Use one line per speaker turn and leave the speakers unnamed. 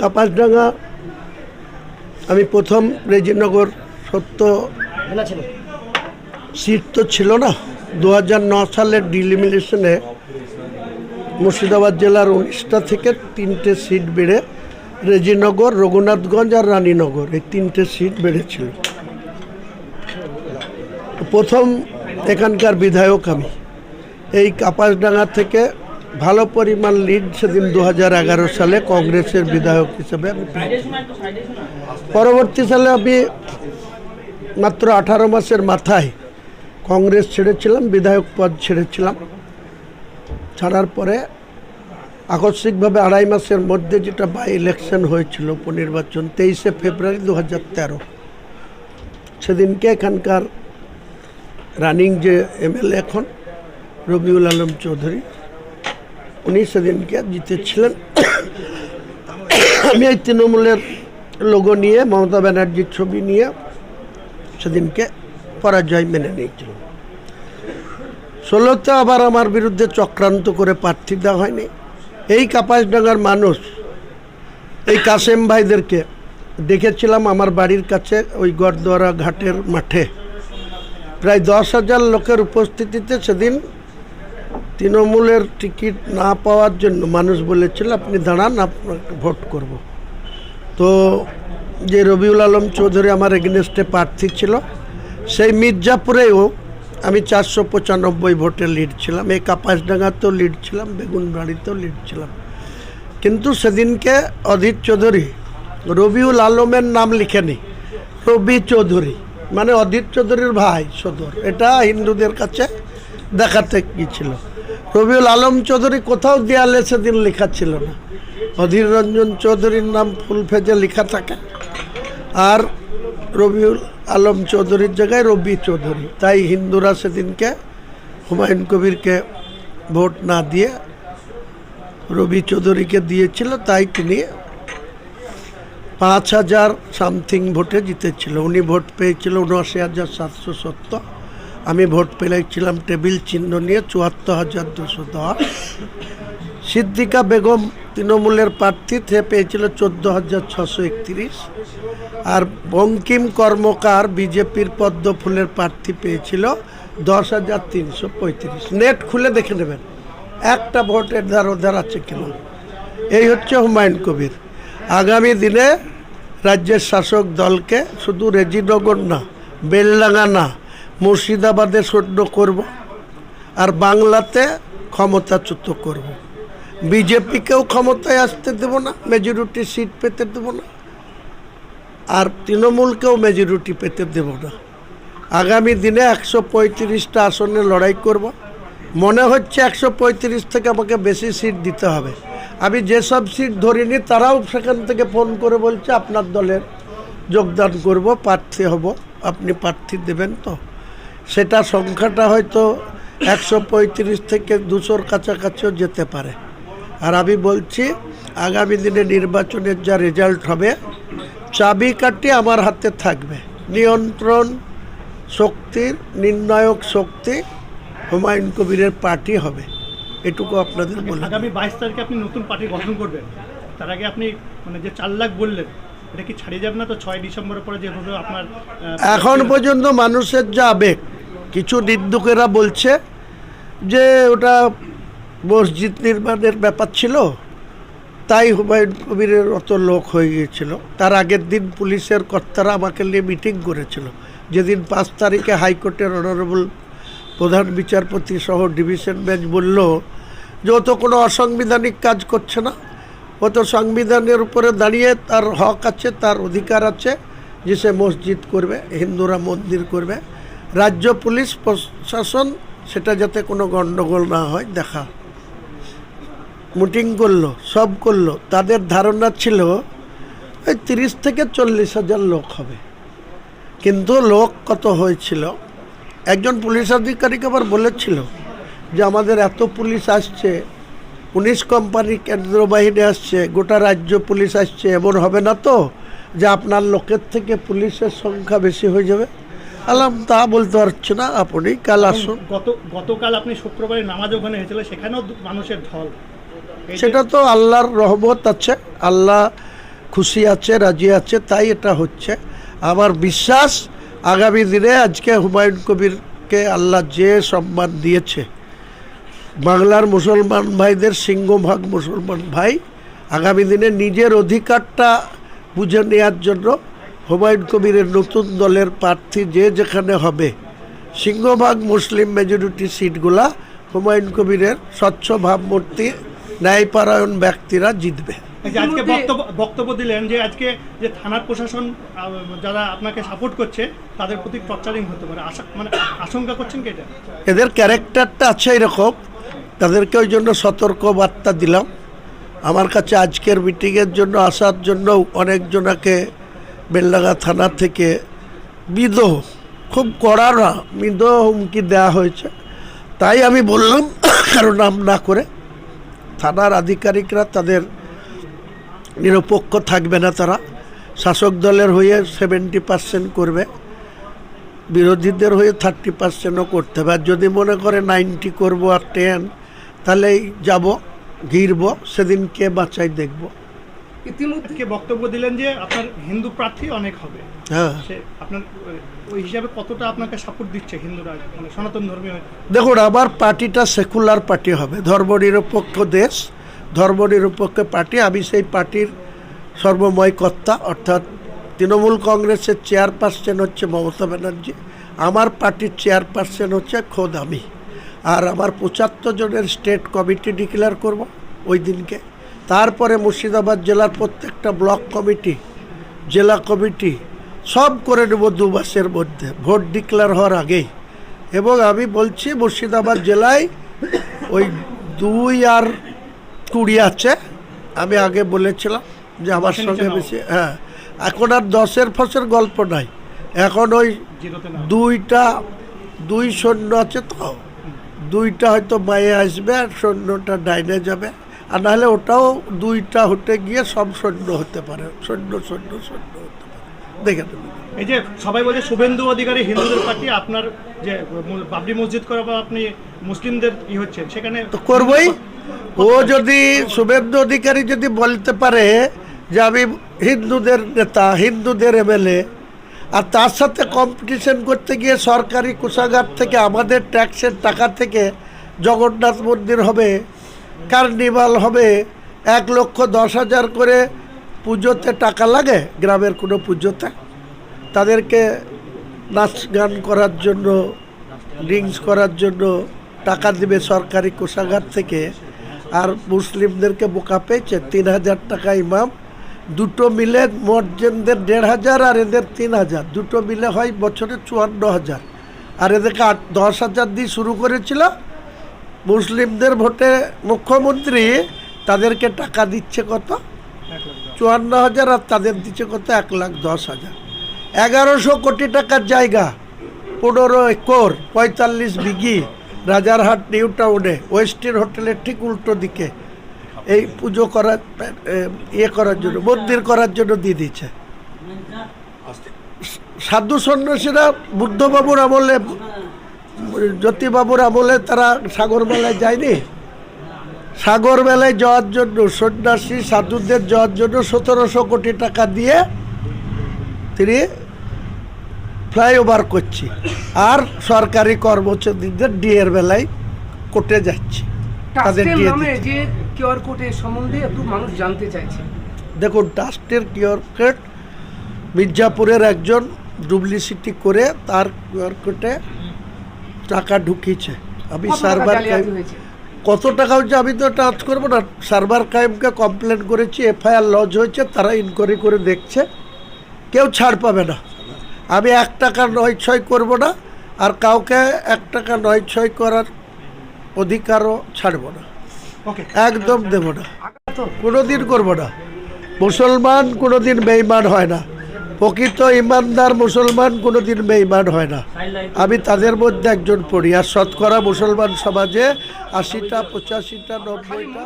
কাপাসডাঙ্গা। আমি প্রথম রেজিনগর সত্য সিট তো ছিল না। দু হাজার ন সালের ডিলিমিনেশনে মুর্শিদাবাদ জেলার উনিশটা থেকে তিনটে সিট বেড়ে রেজিনগর রঘুনাথগঞ্জ আর রানীনগর এই তিনটে সিট বেড়েছিল। প্রথম এখানকার বিধায়ক আমি। এই কাপাসডাঙ্গা থেকে ভালো পরিমাণ লিড সেদিন দু হাজার এগারো সালে কংগ্রেসের বিধায়ক হিসেবে আমি। পরবর্তী সালে আমি মাত্র আঠারো মাসের মাথায় কংগ্রেস ছেড়েছিলাম, বিধায়ক পদ ছেড়েছিলাম ছাড়ার পরে আকস্মিকভাবে আড়াই মাসের মধ্যে যেটা বাই ইলেকশন হয়েছিল উপনির্বাচন, তেইশে ফেব্রুয়ারি দু হাজার তেরো সেদিনকে এখানকার রানিং যে এমএলএ এখন রবিউল আলম চৌধুরী উনি সেদিনকে জিতেছিলেন। আমি এই তৃণমূলের লোগো নিয়ে, মমতা ব্যানার্জির ছবি নিয়ে সেদিনকে পরাজয় মেনে নিয়েছিলাম। ষোলোতে আবার আমার বিরুদ্ধে চক্রান্ত করে প্রার্থী দেওয়া হয়নি। এই কাপাসডাঙ্গার মানুষ, এই কাসেম ভাইদেরকে দেখেছিলাম আমার বাড়ির কাছে, ওই গড়দোয়ারা ঘাটের মাঠে। প্রায় দশ হাজার লোকের উপস্থিতিতে সেদিন তৃণমূলের টিকিট না পাওয়ার জন্য মানুষ বলেছিল, আপনি দাঁড়ান, আপনাকে ভোট করব। তো যে রবিউল আলম চৌধুরী আমার এগেনস্টে প্রার্থী ছিল, সেই মির্জাপুরেও আমি চারশো পঁচানব্বই ভোটে লিড ছিলাম। এই কাপাসডাঙ্গাতেও লিড ছিলাম, বেগুনবাড়িতেও লিড ছিলাম। কিন্তু সেদিনকে অধীর চৌধুরী, রবিউল আলমের নাম লিখেনি, রবি চৌধুরী মানে অধীর চৌধুরীর ভাই সদর। এটা হিন্দুদের কাছে দেখাতে গিয়েছিল রবিউল আলম চৌধুরী কোথাও দেয়ালে সেদিন লেখা ছিল না। অধীর রঞ্জন চৌধুরীর নাম ফুল ফেজে লেখা থাকে। আর রবিউল আলম চৌধুরীর জায়গায় রবি চৌধুরী। তাই হিন্দুরা সেদিনকে হুমায়ুন কবিরকে ভোট না দিয়ে রবি চৌধুরীকে দিয়েছিল, তাই তিনি পাঁচ হাজার সামথিং ভোটে জিতেছিল। উনি ভোট পেয়েছিল উনআশি হাজার সাতশো সত্তর। আমি ভোট পেয়েছিলাম টেবিল চিহ্ন নিয়ে চুয়াত্তর হাজার দুশো দশ। সিদ্দিকা বেগম তৃণমূলের প্রার্থী, সে পেয়েছিল চোদ্দ হাজার ছশো একত্রিশ। আর বঙ্কিম কর্মকার বিজেপির পদ্ম ফুলের প্রার্থী পেয়েছিল দশ হাজার তিনশো পঁয়ত্রিশ। নেট খুলে দেখে নেবেন, একটা ভোটের ধার ওধার আছে কিনা। এই হচ্ছে হুমায়ুন কবির। আগামী দিনে রাজ্যের শাসক দলকে শুধু রেজিনগর না, বেলডাঙ্গা না মুর্শিদাবাদে সৈন্য করব আর বাংলাতে ক্ষমতাচ্যুত করব। বিজেপিকেও ক্ষমতায় আসতে দেব না, মেজরিটি সিট পেতে দেব না, আর তৃণমূলকেও মেজরিটি পেতে দেব না। আগামী দিনে একশো পঁয়ত্রিশটা আসনে লড়াই করব। মনে হচ্ছে একশো পঁয়ত্রিশ থেকে আমাকে বেশি সিট দিতে হবে। আমি যেসব সিট ধরিনি, তারাও সেখান থেকে ফোন করে বলছে, আপনার দলের যোগদান করব, প্রার্থী হব, আপনি প্রার্থী দেবেন তো? সেটা সংখ্যাটা হয়তো একশো পঁয়ত্রিশ থেকে দুশোর কাছাকাছিও যেতে পারে। আর আমি বলছি আগামী দিনে নির্বাচনের যা রেজাল্ট হবে চাবিকাঠি আমার হাতে থাকবে। নিয়ন্ত্রণ শক্তির নির্ণায়ক শক্তি হুমায়ুন কবিরের পার্টি হবে। এটুকু আপনাদের বলে
আগামী বাইশ তারিখে আপনি নতুন পার্টি গঠন করবেন। তার আগে আপনি মানে যে চার লাখ বললেন এটা কি ছাড়িয়ে যাবে না? তো ছয় ডিসেম্বরের পরে যেভাবে আপনার
এখন পর্যন্ত মানুষের যা আবেগ কিছু নিন্দুকেরা বলছে যে ওটা মসজিদ নির্মাণের ব্যাপার ছিল, তাই হুমায়ুন কবিরের অত লোক হয়ে গিয়েছিল। তার আগের দিন পুলিশের কর্তারা আমাকে নিয়ে মিটিং করেছিল। যেদিন পাঁচ তারিখে হাইকোর্টের অনারেবল প্রধান বিচারপতি সহ ডিভিশন বেঞ্চ বলল, যে ও তো কোনো অসাংবিধানিক কাজ করছে না। ও তো সংবিধানের উপরে দাঁড়িয়ে তার হক আছে, তার অধিকার আছে যে সে মসজিদ করবে, হিন্দুরা মন্দির করবে। রাজ্য পুলিশ প্রশাসন সেটা যাতে কোনো গণ্ডগোল না হয়, দেখা। মিটিং করল, সব করল। তাদের ধারণা ছিল, ওই তিরিশ থেকে চল্লিশ হাজার লোক হবে। কিন্তু লোক কত হয়েছিল? একজন পুলিশ আধিকারিক আবার বলেছিল যে, আমাদের এত পুলিশ আসছে, পুলিশ কোম্পানি কেন্দ্র বাহিনী আসছে, গোটা রাজ্য পুলিশ আসছে, এমন হবে না তো, যে আপনার লোকের থেকে পুলিশের সংখ্যা বেশি হয়ে যাবে। আলাম তা বলতে পারছি না। আপনি কাল আসুন।
গত গতকাল আপনি শুক্রবারে নামাজ ওখানে হয়েছিল সেখানেও মানুষের ঢল।
সেটা তো আল্লাহর রহমত আছে আল্লাহ খুশি আছে রাজি আছে তাই এটা হচ্ছে। আমার বিশ্বাস আগামী দিনে আজকে হুমায়ুন কবিরকে আল্লাহ যে সম্মান দিয়েছে বাংলার মুসলমান ভাইদের সিংহভাগ মুসলমান ভাই আগামী দিনে নিজের অধিকারটা বুঝে নেওয়ার জন্য হুমায়ুন কবিরের নতুন দলের প্রার্থী যে যেখানে হবে সিংহভাগ মুসলিম মেজরিটি সিটগুলা হুমায়ুন কবিরের স্বচ্ছ ভাবমূর্তি ন্যায়পরায়ণ ব্যক্তিরা জিতবে।
আজকে বক্তব্য বক্তব্য দিলেন যে আজকে যে থানার প্রশাসন যারা আপনাকে সাপোর্ট করছে তাদের প্রতি টর্চারিং হতে পারে। মানে আশঙ্কা করছেন কি এটা?
এদের ক্যারেক্টারটা আছে এরকম। তাদেরকে ওই জন্য সতর্ক বার্তা দিলাম। আমার কাছে আজকের মিটিংয়ের জন্য আসার জন্য অনেকজনাকে বেলডাঙ্গা থানা থেকে বিদ খুব কড়া না মৃদ হুমকি দেওয়া হয়েছে। তাই আমি বললাম, কারও নাম না করে থানার আধিকারিকরা তাদের নিরপেক্ষ থাকবে না তারা। শাসক দলের হয়ে সেভেন্টি পার্সেন্ট করবে, বিরোধীদের হয়ে থার্টি পার্সেন্টও করতে হবে। আর যদি মনে করে নাইনটি করব আর টেন তাহলেই যাব, ঘিরব সেদিন কে বাঁচাই দেখব।
ইতিমধ্যে
বক্তব্য দিলেন যে আপনার হিন্দু প্রার্থী অনেক হবে।
হ্যাঁ।
সে আপনার ওই হিসাবে কতটা আপনাকে সাপোর্ট দিচ্ছে হিন্দুরা? মানে সনাতন ধর্মীয়
দেখুন আমার পার্টিটা সেকুলার পার্টি হবে। ধর্ম ধর্মনিরপেক্ষ দেশ ধর্ম ধর্মনিরপেক্ষ পার্টি। আমি সেই পার্টির সর্বময় কর্তা অর্থাৎ তৃণমূল কংগ্রেসের চেয়ারপারসন হচ্ছে মমতা ব্যানার্জি। আমার পার্টির চেয়ারপারসন হচ্ছে খোদ আমি। আর আমার পঁচাত্তর জনের স্টেট কমিটি ডিক্লেয়ার করব ওই দিনকে। তারপরে মুর্শিদাবাদ জেলার প্রত্যেকটা ব্লক কমিটি জেলা কমিটি সব করে নেব দু মাসের মধ্যে ভোট ডিক্লেয়ার হওয়ার আগেই। এবং আমি বলছি মুর্শিদাবাদ জেলায় ওই দুই আর কুড়ি আছে আমি আগে বলেছিলাম যে আমার সঙ্গে বেশি হ্যাঁ এখন আর দশের ফসের গল্প নাই। এখন ওই দুইটা দুই সৈন্য আছে তো দুইটা হয়তো মায়ে আসবে আর সৈন্যটা ডাইনে যাবে। আর নাহলে ওটাও দুইটা হতে গিয়ে সব সৈন্য হতে পারে। সৈন্য সৈন্য সৈন্য হতে পারে। দেখে নেবেন।
এই যে সবাই বলছে শুভেন্দু অধিকারী হিন্দুদের পার্টি আপনার যে বাবরি মসজিদ করা বা আপনি মুসলিমদের ই হচ্ছেন সেখানে
তো করবই। ও যদি শুভেন্দু অধিকারী যদি বলতে পারে যে আমি হিন্দুদের নেতা হিন্দুদের এমএলএ আর তার সাথে কম্পিটিশন করতে গিয়ে সরকারি কোষাগার থেকে আমাদের ট্যাক্সের টাকা থেকে জগন্নাথ মন্দির হবে কার্নিভাল হবে এক লক্ষ দশ হাজার করে পুজোতে টাকা লাগে গ্রামের কোনো পুজোতে। তাদেরকে নাচ গান করার জন্য, ড্রিঙ্কস করার জন্য টাকা দিবে সরকারি কোষাগার থেকে। আর মুসলিমদেরকে বোকা পেয়েছে, তিন হাজার টাকা ইমাম। দুটো মিলে মর্জেনদের দেড় হাজার আর এদের তিন হাজার। দুটো মিলে হয় বছরে চুয়ান্ন হাজার। আর এদেরকে আট, দশ হাজার দিয়ে শুরু করেছিল মুসলিমদের ভোটে মুখ্যমন্ত্রী তাদেরকে টাকা দিচ্ছে কত। চুয়ান্ন হাজার আর তাদের দিচ্ছে কত? এক লাখ দশ হাজার। এগারোশো কোটি টাকার জায়গা পনেরো একর পঁয়তাল্লিশ বিঘি রাজারহাট নিউ টাউনে ওয়েস্টার্ন হোটেলের ঠিক উল্টো দিকে। এই পুজো করার ইয়ে করার জন্য মন্দির করার জন্য দিয়ে দিচ্ছে সাধু সন্ন্যাসীরা বুদ্ধবাবুর আমলে জ্যোতিবাবুর বলে তারা সাগর মেলায় যায়নি? সাগর মেলায় যাওয়ার জন্য সন্ন্যাসী সাধুদের যাওয়ার জন্য সতেরোশো কোটি টাকা দিয়ে তিনি ফ্লাইওভার করছি আর সরকারি কর্মচারীদের ডিএর বেলায় কোর্টে যাচ্ছে। তাদের
যে সম্বন্ধে একটু মানুষ জানতে চাইছে।
দেখুন ট্রাস্টের কিউআর কোড মির্জাপুরের একজন ডুপ্লিসিটি করে তার কিউআর কোডে টাকা ঢুকিয়েছে। আমি সার্ভার কত টাকা হচ্ছে আমি তো টাচ করব না। সার্ভার ক্রাইমকে কমপ্লেন করেছি এফআইআর লজ হয়েছে তারা ইনকোয়ারি করে দেখছে। কেউ ছাড় পাবে না। আমি এক টাকা নয় ছয় করব না আর কাউকে এক টাকা নয় ছয় করার অধিকারও ছাড়বো না।
ওকে।
একদম দেবো না।
তো
কোনোদিন করব না। মুসলমান কোনোদিন বেইমান হয় না। প্রকৃত ইমানদার মুসলমান কোনোদিন বেঈমান হয় না। আমি তাদের মধ্যে একজন পড়ি। আর শতকরা মুসলমান সমাজে আশিটা, পঁচাশিটা, নব্বইটা